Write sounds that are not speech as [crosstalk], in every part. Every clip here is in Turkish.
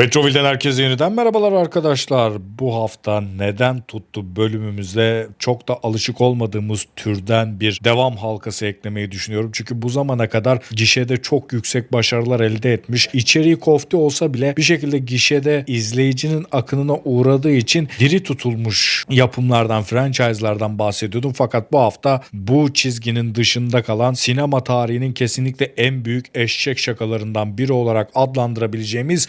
Retroville'den herkese yeniden merhabalar arkadaşlar. Bu hafta neden tuttu bölümümüzde çok da alışık olmadığımız türden bir devam halkası eklemeyi düşünüyorum. Çünkü bu zamana kadar gişede çok yüksek başarılar elde etmiş. İçeriği kofte olsa bile bir şekilde gişede izleyicinin akınına uğradığı için diri tutulmuş yapımlardan, franchise'lardan bahsediyordum. Fakat bu hafta bu çizginin dışında kalan sinema tarihinin kesinlikle en büyük eşek şakalarından biri olarak adlandırabileceğimiz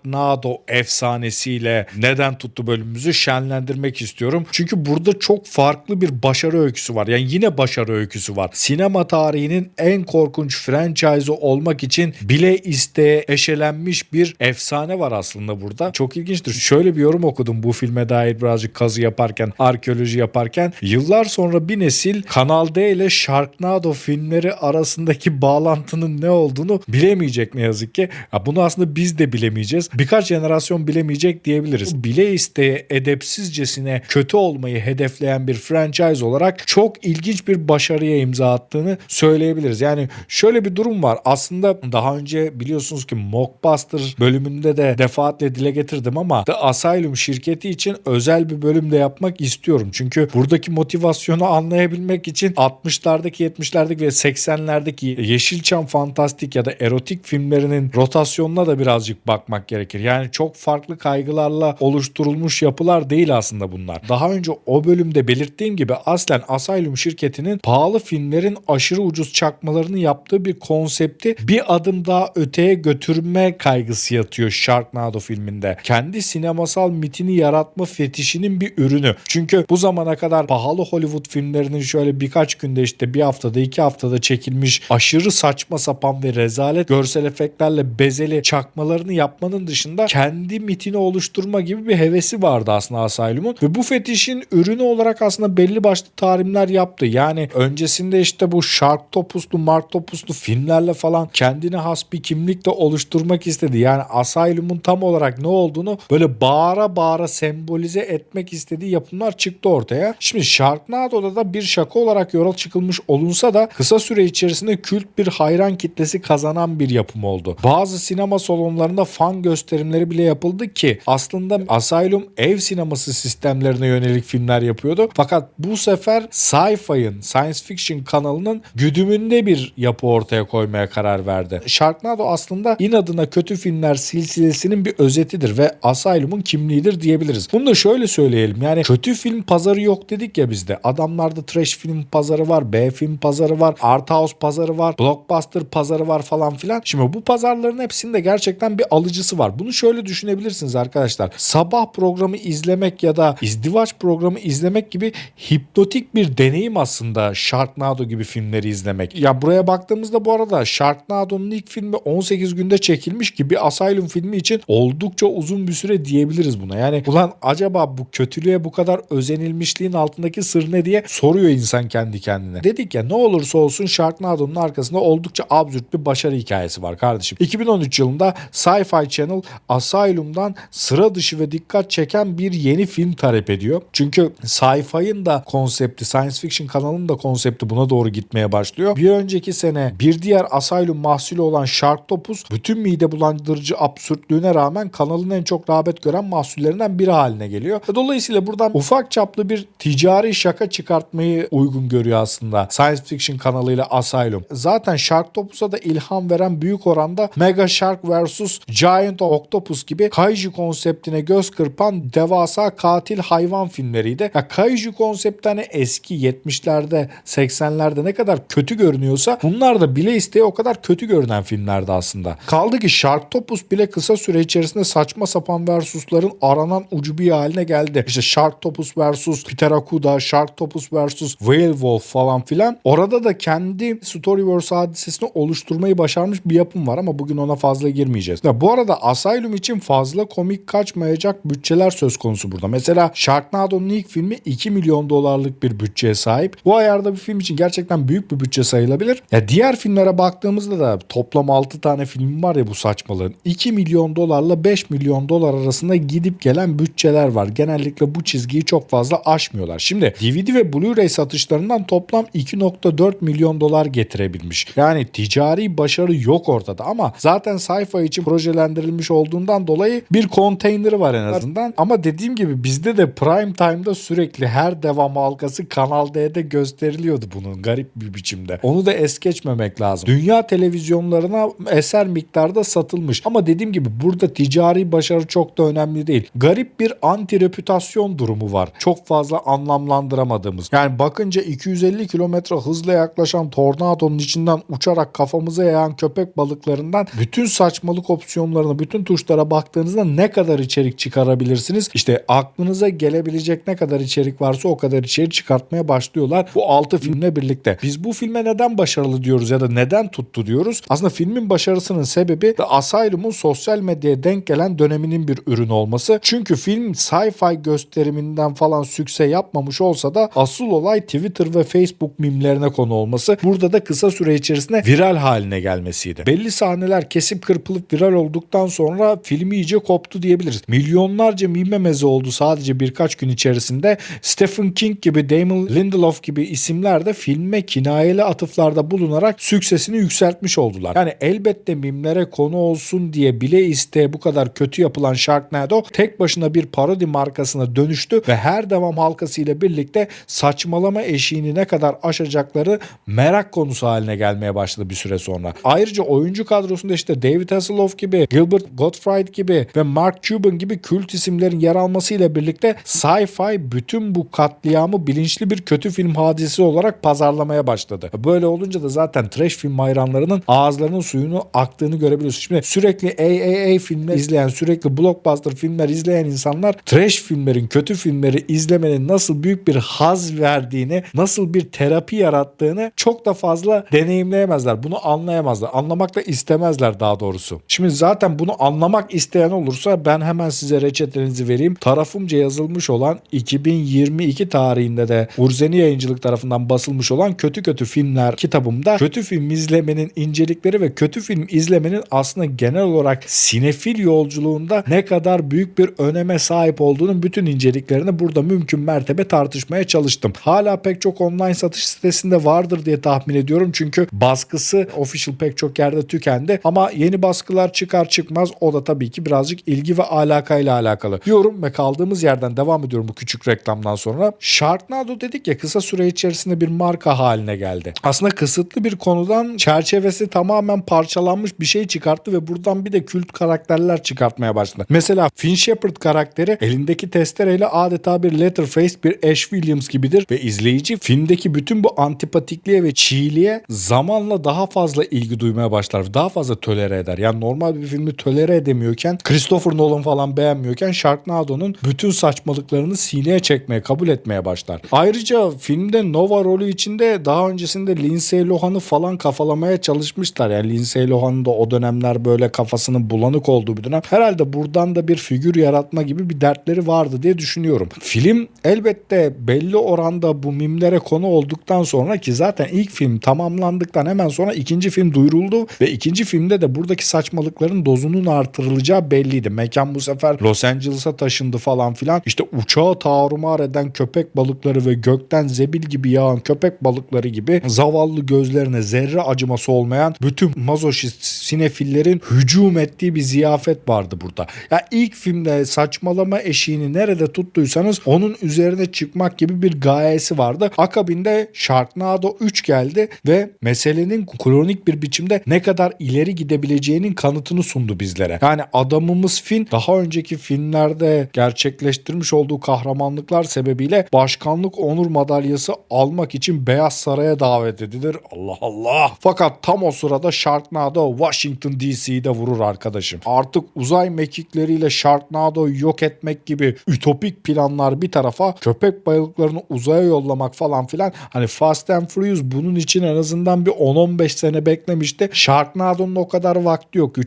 Sharknado efsanesiyle neden tuttu bölümümüzü şenlendirmek istiyorum. Çünkü burada çok farklı bir başarı öyküsü var. Yani yine başarı öyküsü var. Sinema tarihinin en korkunç franchise'ı olmak için bile isteye eşelenmiş bir efsane var aslında burada. Çok ilginçtir. Şöyle bir yorum okudum bu filme dair birazcık kazı yaparken, arkeoloji yaparken. Yıllar sonra bir nesil Kanal D ile Sharknado filmleri arasındaki bağlantının ne olduğunu bilemeyecek ne yazık ki. Ya bunu aslında biz de bilemeyeceğiz. Birkaç jenerasyon bilemeyecek diyebiliriz. Bile isteye edepsizcesine kötü olmayı hedefleyen bir franchise olarak çok ilginç bir başarıya imza attığını söyleyebiliriz. Yani şöyle bir durum var. Aslında daha önce biliyorsunuz ki Mockbuster bölümünde de defaatle dile getirdim ama The Asylum şirketi için özel bir bölüm de yapmak istiyorum. Çünkü buradaki motivasyonu anlayabilmek için 60'lardaki 70'lerdeki ve 80'lerdeki Yeşilçam fantastik ya da erotik filmlerinin rotasyonuna da birazcık bakmak gerekir. Yani çok farklı kaygılarla oluşturulmuş yapılar değil aslında bunlar. Daha önce o bölümde belirttiğim gibi aslen Asylum şirketinin pahalı filmlerin aşırı ucuz çakmalarını yaptığı bir konsepti bir adım daha öteye götürme kaygısı yatıyor Sharknado filminde. Kendi sinemasal mitini yaratma fetişinin bir ürünü. Çünkü bu zamana kadar pahalı Hollywood filmlerinin şöyle birkaç günde işte bir haftada iki haftada çekilmiş aşırı saçma sapan ve rezalet görsel efektlerle bezeli çakmalarını yapmanın dışında kendi mitini oluşturma gibi bir hevesi vardı aslında Asylum'un ve bu fetişin ürünü olarak aslında belli başlı tarimler yaptı. Yani öncesinde işte bu Shark Topuslu, Mark Topuslu filmlerle falan kendine has bir kimlikle oluşturmak istedi. Yani Asylum'un tam olarak ne olduğunu böyle bağıra bağıra sembolize etmek istediği yapımlar çıktı ortaya. Şimdi Sharknado'da da bir şaka olarak yola çıkılmış olunsa da kısa süre içerisinde kült bir hayran kitlesi kazanan bir yapım oldu. Bazı sinema salonlarında fan gösterimleri bile yapıldı ki aslında Asylum ev sineması sistemlerine yönelik filmler yapıyordu. Fakat bu sefer Sci-Fi'ın Science Fiction kanalının güdümünde bir yapı ortaya koymaya karar verdi. Sharknado aslında inadına kötü filmler silsilesinin bir özetidir ve Asylum'un kimliğidir diyebiliriz. Bunu da şöyle söyleyelim yani kötü film pazarı yok dedik ya bizde. Adamlarda trash film pazarı var, B film pazarı var, art house pazarı var, blockbuster pazarı var falan filan. Şimdi bu pazarların hepsinde gerçekten bir alıcısı var. Bunu şöyle düşünebilirsiniz arkadaşlar. Sabah programı izlemek ya da izdivaç programı izlemek gibi hipnotik bir deneyim aslında Sharknado gibi filmleri izlemek. Ya buraya baktığımızda bu arada Sharknado'nun ilk filmi 18 günde çekilmiş gibi Asylum filmi için oldukça uzun bir süre diyebiliriz buna. Yani ulan acaba bu kötülüğe bu kadar özenilmişliğin altındaki sır ne diye soruyor insan kendi kendine. Dedik ya ne olursa olsun Sharknado'nun arkasında oldukça absürt bir başarı hikayesi var kardeşim. 2013 yılında Sci-Fi Channel Asylum'dan sıra dışı ve dikkat çeken bir yeni film talep ediyor. Çünkü Sci-Fi'ın da konsepti, Science Fiction kanalının da konsepti buna doğru gitmeye başlıyor. Bir önceki sene bir diğer Asylum mahsulü olan Sharktopus bütün mide bulandırıcı absürtlüğüne rağmen kanalın en çok rağbet gören mahsullerinden biri haline geliyor. Dolayısıyla buradan ufak çaplı bir ticari şaka çıkartmayı uygun görüyor aslında Science Fiction kanalıyla Asylum. Zaten Sharktopus'a da ilham veren büyük oranda Mega Shark vs. Giant Octopus gibi kaiju konseptine göz kırpan devasa katil hayvan filmleriydi. Ya kaiju konsepti hani eski 70'lerde 80'lerde ne kadar kötü görünüyorsa bunlar da bile isteye o kadar kötü görünen filmlerdi aslında. Kaldı ki Sharktopus bile kısa süre içerisinde saçma sapan versusların aranan ucubi haline geldi. İşte Sharktopus vs. Pterakuda, Sharktopus vs. Whale Wolf falan filan. Orada da kendi Storyverse hadisesini oluşturmayı başarmış bir yapım var ama bugün ona fazla girmeyeceğiz. Ya bu arada Asylum için fazla komik kaçmayacak bütçeler söz konusu burada. Mesela Sharknado'nun ilk filmi 2 milyon dolarlık bir bütçeye sahip. Bu ayarda bir film için gerçekten büyük bir bütçe sayılabilir. Ya diğer filmlere baktığımızda da toplam 6 tane film var ya bu saçmalığın. 2 milyon dolarla 5 milyon dolar arasında gidip gelen bütçeler var. Genellikle bu çizgiyi çok fazla aşmıyorlar. Şimdi DVD ve Blu-ray satışlarından toplam 2.4 milyon dolar getirebilmiş. Yani ticari başarı yok ortada ama zaten sayfa için projelendirilmiş çekilmiş olduğundan dolayı bir konteyneri var en azından. Ama dediğim gibi bizde de prime time'da sürekli her devam halkası Kanal D'de gösteriliyordu bunun garip bir biçimde. Onu da es geçmemek lazım. Dünya televizyonlarına eser miktarda satılmış. Ama dediğim gibi burada ticari başarı çok da önemli değil. Garip bir anti reputasyon durumu var. Çok fazla anlamlandıramadığımız. Yani bakınca 250 kilometre hızla yaklaşan tornadonun içinden uçarak kafamıza yayan köpek balıklarından bütün saçmalık opsiyonlarına, bütün tuşlara baktığınızda ne kadar içerik çıkarabilirsiniz? İşte aklınıza gelebilecek ne kadar içerik varsa o kadar içerik çıkartmaya başlıyorlar. Bu 6 filmle birlikte. Biz bu filme neden başarılı diyoruz ya da neden tuttu diyoruz? Aslında filmin başarısının sebebi The Asylum'un sosyal medyaya denk gelen döneminin bir ürünü olması. Çünkü film sci-fi gösteriminden falan sükse yapmamış olsa da asıl olay Twitter ve Facebook mimlerine konu olması. Burada da kısa süre içerisinde viral haline gelmesiydi. Belli sahneler kesip kırpılıp viral olduktan sonra film iyice koptu diyebiliriz. Milyonlarca mime meze oldu sadece birkaç gün içerisinde. Stephen King gibi Damon Lindelof gibi isimler de filme kinayeli atıflarda bulunarak süksesini yükseltmiş oldular. Yani elbette mimlere konu olsun diye bile isteye bu kadar kötü yapılan Sharknado tek başına bir parodi markasına dönüştü ve her devam halkasıyla birlikte saçmalama eşiğini ne kadar aşacakları merak konusu haline gelmeye başladı bir süre sonra. Ayrıca oyuncu kadrosunda işte David Hasselhoff gibi, Gilbert Gottfried gibi ve Mark Cuban gibi kült isimlerin yer almasıyla birlikte sci-fi bütün bu katliamı bilinçli bir kötü film hadisesi olarak pazarlamaya başladı. Böyle olunca da zaten trash film hayranlarının ağızlarının suyunu aktığını görebiliyorsunuz. Şimdi sürekli AAA filmler izleyen, sürekli blockbuster filmler izleyen insanlar trash filmlerin, kötü filmleri izlemenin nasıl büyük bir haz verdiğini, nasıl bir terapi yarattığını çok da fazla deneyimleyemezler. Bunu anlayamazlar. Anlamak da istemezler daha doğrusu. Şimdi zaten bunu anlamak isteyen olursa ben hemen size reçetenizi vereyim. Tarafımca yazılmış olan 2022 tarihinde de Urzeni Yayıncılık tarafından basılmış olan Kötü Kötü Filmler kitabımda kötü film izlemenin incelikleri ve kötü film izlemenin aslında genel olarak sinefil yolculuğunda ne kadar büyük bir öneme sahip olduğunun bütün inceliklerini burada mümkün mertebe tartışmaya çalıştım. Hala pek çok online satış sitesinde vardır diye tahmin ediyorum. Çünkü baskısı official pek çok yerde tükendi. Ama yeni baskılar çıkar çıkmaz o da tabii ki birazcık ilgi ve alakayla alakalı. Yorum ve kaldığımız yerden devam ediyorum bu küçük reklamdan sonra. Sharknado dedik ya kısa süre içerisinde bir marka haline geldi. Aslında kısıtlı bir konudan çerçevesi tamamen parçalanmış bir şey çıkarttı ve buradan bir de kült karakterler çıkartmaya başladı. Mesela Finn Shepard karakteri elindeki testereyle adeta bir Letterface bir Ash Williams gibidir ve izleyici filmdeki bütün bu antipatikliğe ve çiğliğe zamanla daha fazla ilgi duymaya başlar. Daha fazla tölere eder. Yani normal bir filmi tölere edemiyorken Christopher Nolan falan beğenmiyorken Sharknado'nun bütün saçmalıklarını sineye çekmeye, kabul etmeye başlar. Ayrıca filmde Nova rolü içinde daha öncesinde Lindsay Lohan'ı falan kafalamaya çalışmışlar. Yani Lindsay Lohan'ın da o dönemler böyle kafasının bulanık olduğu bir dönem. Herhalde buradan da bir figür yaratma gibi bir dertleri vardı diye düşünüyorum. Film elbette belli oranda bu mimlere konu olduktan sonra ki zaten ilk film tamamlandıktan hemen sonra ikinci film duyuruldu ve ikinci filmde de buradaki saçmalıkların dozunun artırılacağı belliydi. Mekan bu sefer Los Angeles'a taşındı falan filan. İşte uçağı tarumar eden köpek balıkları ve gökten zebil gibi yağan köpek balıkları gibi zavallı gözlerine zerre acıması olmayan bütün mazoşist sinefillerin hücum ettiği bir ziyafet vardı burada. Ya ilk filmde saçmalama eşiğini nerede tuttuysanız onun üzerine çıkmak gibi bir gayesi vardı. Akabinde Sharknado 3 geldi ve meselenin kronik bir biçimde ne kadar ileri gidebileceğinin kanıtını sundu bizlere. Yani adamımız Finn daha önceki filmlerde gerçekleştirmiş olduğu kahramanlıklar sebebiyle başkanlık onur madalyası almak için Beyaz Saray'a davet edilir. Allah Allah. Fakat tam o sırada Sharknado Washington DC'de vurur arkadaşım. Artık uzay mekikleriyle Sharknado'yu yok etmek gibi ütopik planlar bir tarafa köpek balıklarını uzaya yollamak falan filan hani Fast and Furious bunun için en azından bir 10-15 sene beklemişti. Sharknado'nun o kadar vakti yok.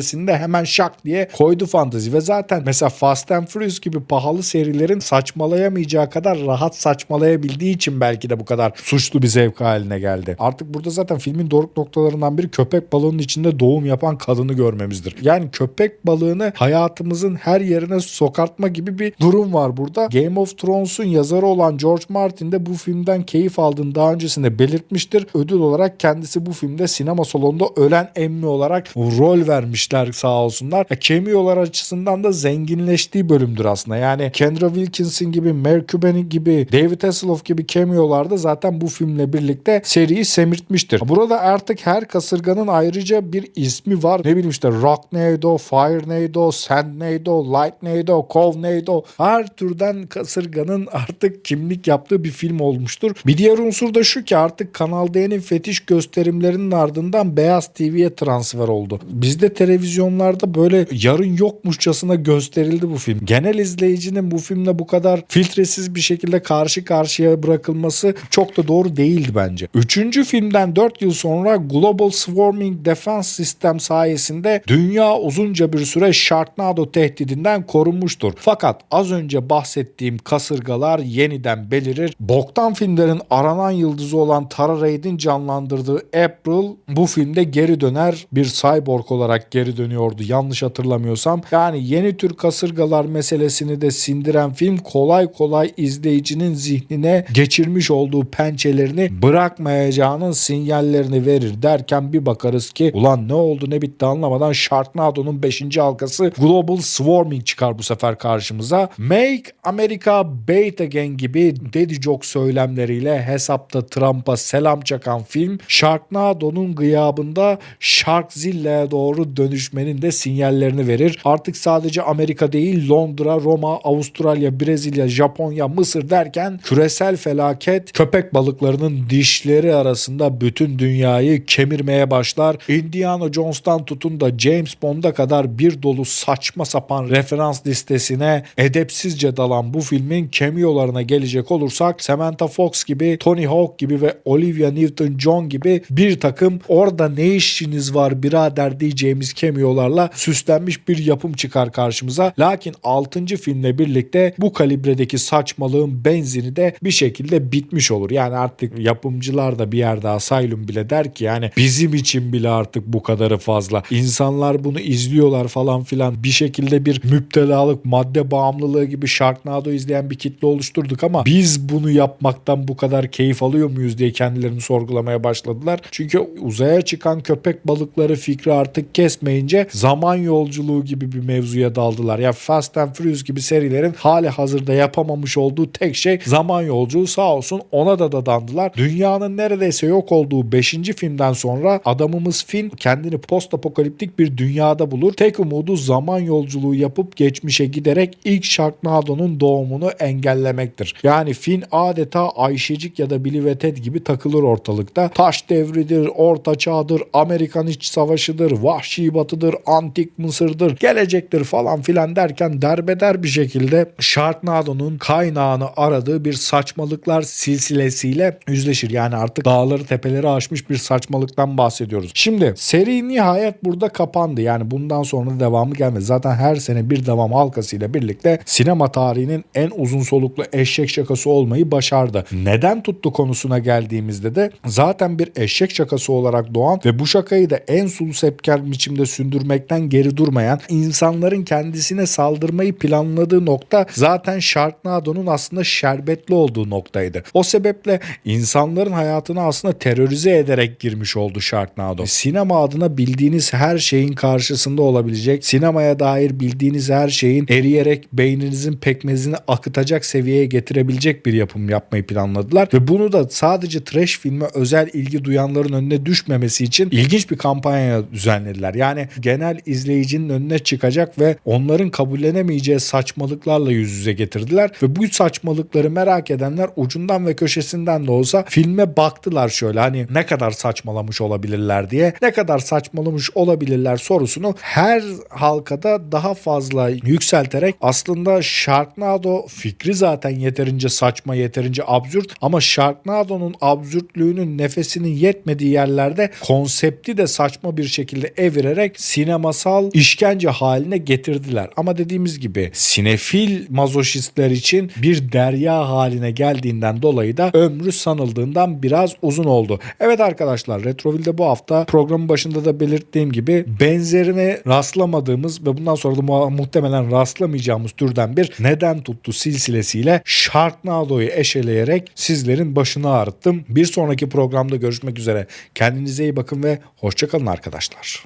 Üçüncü senesinde hemen şak diye koydu fantezi ve zaten mesela Fast and Furious gibi pahalı serilerin saçmalayamayacağı kadar rahat saçmalayabildiği için belki de bu kadar suçlu bir zevk haline geldi. Artık burada zaten filmin doruk noktalarından biri köpek balığının içinde doğum yapan kadını görmemizdir. Yani köpek balığını hayatımızın her yerine sokartma gibi bir durum var burada. Game of Thrones'un yazarı olan George Martin de bu filmden keyif aldığını daha öncesinde belirtmiştir. Ödül olarak kendisi bu filmde sinema salonunda ölen emmi olarak rol vermiştir etmişler sağ olsunlar. E, cameo'lar açısından da zenginleştiği bölümdür aslında. Yani Kendra Wilkinson gibi, Mary Cuban gibi, David Hasselhoff gibi cameo'lar da zaten bu filmle birlikte seriyi semirtmiştir. Burada artık her kasırganın ayrıca bir ismi var. Ne bileyim işte Rocknado, Firenado, Sandnado, Lightnado, Covenado her türden kasırganın [laughs] artık kimlik yaptığı bir film olmuştur. Bir diğer unsur da şu ki artık Kanal D'nin fetiş gösterimlerinin ardından Beyaz TV'ye transfer oldu. Bizde televizyonlarda böyle yarın yokmuşçasına gösterildi bu film. Genel izleyicinin bu filmle bu kadar filtresiz bir şekilde karşı karşıya bırakılması çok da doğru değildi bence. Üçüncü filmden 4 yıl sonra Global Swarming Defense System sayesinde dünya uzunca bir süre Sharknado tehdidinden korunmuştur. Fakat az önce bahsettiğim kasırgalar yeniden belirir. Boktan filmlerin aranan yıldızı olan Tara Reid'in canlandırdığı April bu filmde geri döner bir cyborg olarak geri dönüyordu yanlış hatırlamıyorsam. Yani yeni tür kasırgalar meselesini de sindiren film kolay kolay izleyicinin zihnine geçirmiş olduğu pençelerini bırakmayacağının sinyallerini verir derken bir bakarız ki ulan ne oldu ne bitti anlamadan Sharknado'nun 5. halkası Global Swarming çıkar bu sefer karşımıza. Make America Bait Again gibi Daddy Joke söylemleriyle hesapta Trump'a selam çakan film Sharknado'nun gıyabında Sharkzilla'ya doğru dönüşmenin de sinyallerini verir. Artık sadece Amerika değil Londra, Roma, Avustralya, Brezilya, Japonya, Mısır derken küresel felaket köpek balıklarının dişleri arasında bütün dünyayı kemirmeye başlar. Indiana Jones'tan tutun da James Bond'a kadar bir dolu saçma sapan referans listesine edepsizce dalan bu filmin cameo'larına gelecek olursak Samantha Fox gibi, Tony Hawk gibi ve Olivia Newton-John gibi bir takım orada ne işiniz var birader diyeceğimiz cameo'larla süslenmiş bir yapım çıkar karşımıza. Lakin 6. filmle birlikte bu kalibredeki saçmalığın benzini de bir şekilde bitmiş olur. Yani artık yapımcılar da bir yerde Asylum bile der ki yani bizim için bile artık bu kadarı fazla. İnsanlar bunu izliyorlar falan filan bir şekilde bir müptelalık, madde bağımlılığı gibi Sharknado izleyen bir kitle oluşturduk ama biz bunu yapmaktan bu kadar keyif alıyor muyuz diye kendilerini sorgulamaya başladılar. Çünkü uzaya çıkan köpek balıkları fikri artık kesmeyince zaman yolculuğu gibi bir mevzuya daldılar. Ya Fast and Furious gibi serilerin hali hazırda yapamamış olduğu tek şey zaman yolculuğu sağ olsun ona da dadandılar. Dünyanın neredeyse yok olduğu 5. filmden sonra adamımız Finn kendini post apokaliptik bir dünyada bulur. Tek umudu zaman yolculuğu yapıp geçmişe giderek ilk Sharknado'nun doğumunu engellemektir. Yani Finn adeta Ayşecik ya da Billy ve Ted gibi takılır ortalıkta. Taş devridir, orta çağdır, Amerikan iç savaşıdır, vahşi batıdır, antik Mısır'dır, gelecektir falan filan derken derbeder bir şekilde Sharknado'nun kaynağını aradığı bir saçmalıklar silsilesiyle yüzleşir. Yani artık dağları tepeleri aşmış bir saçmalıktan bahsediyoruz. Şimdi seri nihayet burada kapandı. Yani bundan sonra devamı gelmedi. Zaten her sene bir devam halkasıyla birlikte sinema tarihinin en uzun soluklu eşek şakası olmayı başardı. Neden tuttu konusuna geldiğimizde de zaten bir eşek şakası olarak doğan ve bu şakayı da en sulu sepker biçimde sündürmekten geri durmayan insanların kendisine saldırmayı planladığı nokta zaten Sharknado'nun aslında şerbetli olduğu noktaydı. O sebeple insanların hayatını aslında terörize ederek girmiş oldu Sharknado. Sinema adına bildiğiniz her şeyin karşısında olabilecek, sinemaya dair bildiğiniz her şeyin eriyerek beyninizin pekmezini akıtacak seviyeye getirebilecek bir yapım yapmayı planladılar. Ve bunu da sadece trash filme özel ilgi duyanların önüne düşmemesi için ilginç bir kampanya düzenlediler. Yani genel izleyicinin önüne çıkacak ve onların kabullenemeyeceği saçmalıklarla yüz yüze getirdiler. Ve bu saçmalıkları merak edenler ucundan ve köşesinden de olsa filme baktılar şöyle hani ne kadar saçmalamış olabilirler diye. Ne kadar saçmalamış olabilirler sorusunu her halkada daha fazla yükselterek aslında Sharknado fikri zaten yeterince saçma yeterince absürt ama Sharknado'nun absürtlüğünün nefesinin yetmediği yerlerde konsepti de saçma bir şekilde evirerek sinemasal işkence haline getirdiler. Ama dediğimiz gibi sinefil mazoşistler için bir derya haline geldiğinden dolayı da ömrü sanıldığından biraz uzun oldu. Evet arkadaşlar Retroville'de bu hafta programın başında da belirttiğim gibi benzerine rastlamadığımız ve bundan sonra da mu- muhtemelen rastlamayacağımız türden bir neden tuttu silsilesiyle Sharknado'yu eşeleyerek sizlerin başını ağrıttım. Bir sonraki programda görüşmek üzere. Kendinize iyi bakın ve hoşçakalın arkadaşlar.